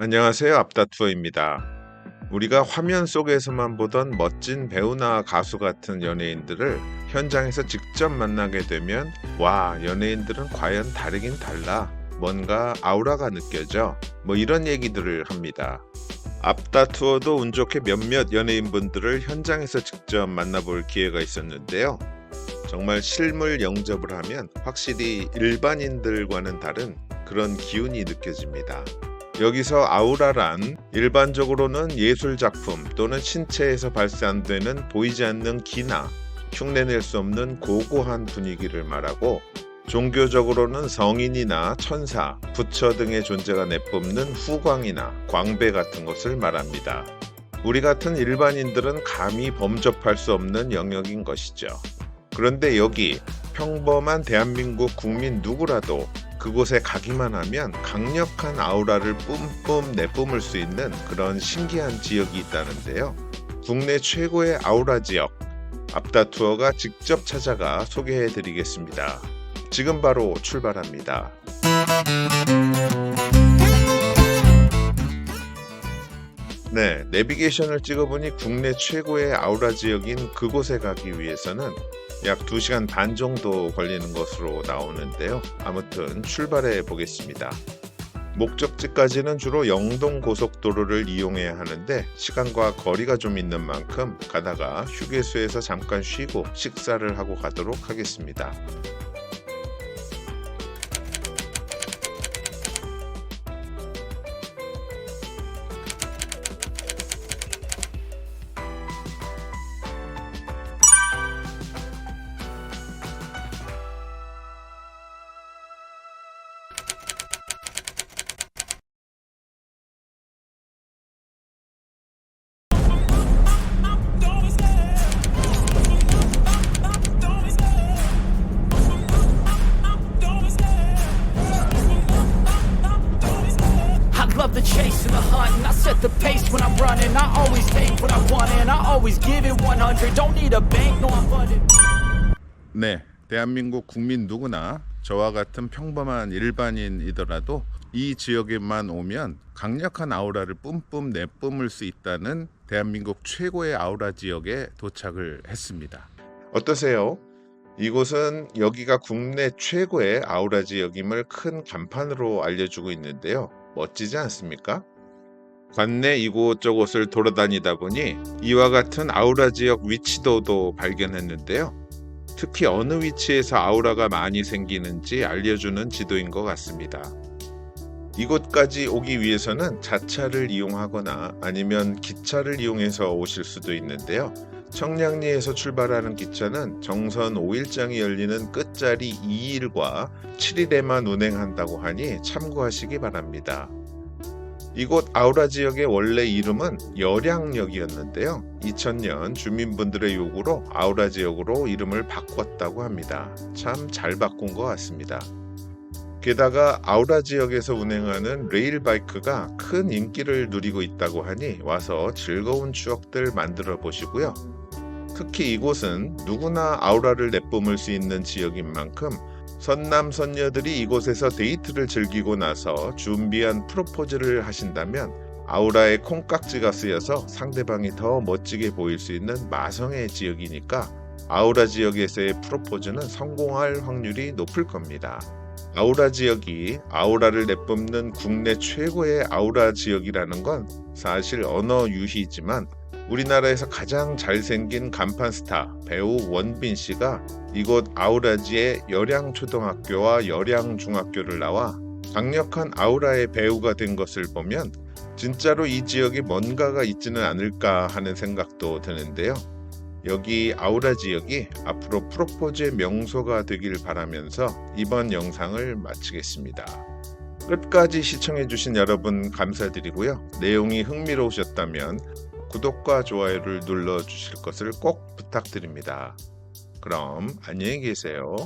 안녕하세요. 앞다투어입니다. 우리가 화면 속에서만 보던 멋진 배우나 가수 같은 연예인들을 현장에서 직접 만나게 되면 와, 연예인들은 과연 다르긴 달라. 뭔가 아우라가 느껴져. 뭐 이런 얘기들을 합니다. 앞다투어도 운 좋게 몇몇 연예인분들을 현장에서 직접 만나볼 기회가 있었는데요. 정말 실물 영접을 하면 확실히 일반인들과는 다른 그런 기운이 느껴집니다. 여기서 아우라란 일반적으로는 예술 작품 또는 신체에서 발산되는 보이지 않는 기나 흉내낼 수 없는 고고한 분위기를 말하고 종교적으로는 성인이나 천사, 부처 등의 존재가 내뿜는 후광이나 광배 같은 것을 말합니다. 우리 같은 일반인들은 감히 범접할 수 없는 영역인 것이죠. 그런데 여기 평범한 대한민국 국민 누구라도 그곳에 가기만 하면 강력한 아우라를 뿜뿜 내뿜을 수 있는 그런 신기한 지역이 있다는데요. 국내 최고의 아우라 지역, 앞다 투어가 직접 찾아가 소개해 드리겠습니다. 지금 바로 출발합니다. 네, 내비게이션을 찍어보니 국내 최고의 아우라 지역인 그곳에 가기 위해서는 약 2시간 반 정도 걸리는 것으로 나오는데요. 아무튼 출발해 보겠습니다. 목적지까지는 주로 영동 고속도로를 이용해야 하는데 시간과 거리가 좀 있는 만큼 가다가 휴게소에서 잠깐 쉬고 식사를 하고 가도록 하겠습니다. Chase and the hunt, and I set the pace when I'm running. I always take what I want, and I always give it 100. Don't need a bank, no, I'm funded. 네, 대한민국 국민 누구나 저와 같은 평범한 일반인이더라도 이 지역에만 오면 강력한 아우라를 뿜뿜 내뿜을 수 있다는 대한민국 최고의 아우라 지역에 도착을 했습니다. 어떠세요? 이곳은 여기가 국내 최고의 아우라 지역임을 큰 간판으로 알려주고 있는데요. 멋지지 않습니까? 관내 이곳저곳을 돌아다니다 보니 이와 같은 아우라 지역 위치도도 발견했는데요. 특히 어느 위치에서 아우라가 많이 생기는지 알려주는 지도인 것 같습니다. 이곳까지 오기 위해서는 자차를 이용하거나 아니면 기차를 이용해서 오실 수도 있는데요. 청량리에서 출발하는 기차는 정선 5일장이 열리는 끝자리 2일과 7일에만 운행한다고 하니 참고하시기 바랍니다. 이곳 아우라 지역의 원래 이름은 여량역이었는데요. 2000년 주민분들의 요구로 아우라 지역으로 이름을 바꿨다고 합니다. 참 잘 바꾼 것 같습니다. 게다가 아우라 지역에서 운행하는 레일 바이크가 큰 인기를 누리고 있다고 하니 와서 즐거운 추억들 만들어 보시고요. 특히 이곳은 누구나 아우라를 내뿜을 수 있는 지역인 만큼 선남 선녀들이 이곳에서 데이트를 즐기고 나서 준비한 프로포즈를 하신다면 아우라에 콩깍지가 쓰여서 상대방이 더 멋지게 보일 수 있는 마성의 지역이니까 아우라 지역에서의 프로포즈는 성공할 확률이 높을 겁니다. 아우라 지역이 아우라를 내뿜는 국내 최고의 아우라 지역이라는 건 사실 언어 유희지만 우리나라에서 가장 잘생긴 간판 스타 배우 원빈 씨가 이곳 아우라지의 여량초등학교와 여량중학교를 나와 강력한 아우라의 배우가 된 것을 보면 진짜로 이 지역에 뭔가가 있지는 않을까 하는 생각도 드는데요. 여기 아우라 지역이 앞으로 프로포즈의 명소가 되길 바라면서 이번 영상을 마치겠습니다. 끝까지 시청해주신 여러분 감사드리고요. 내용이 흥미로우셨다면 구독과 좋아요를 눌러 주실 것을 꼭 부탁드립니다. 그럼 안녕히 계세요.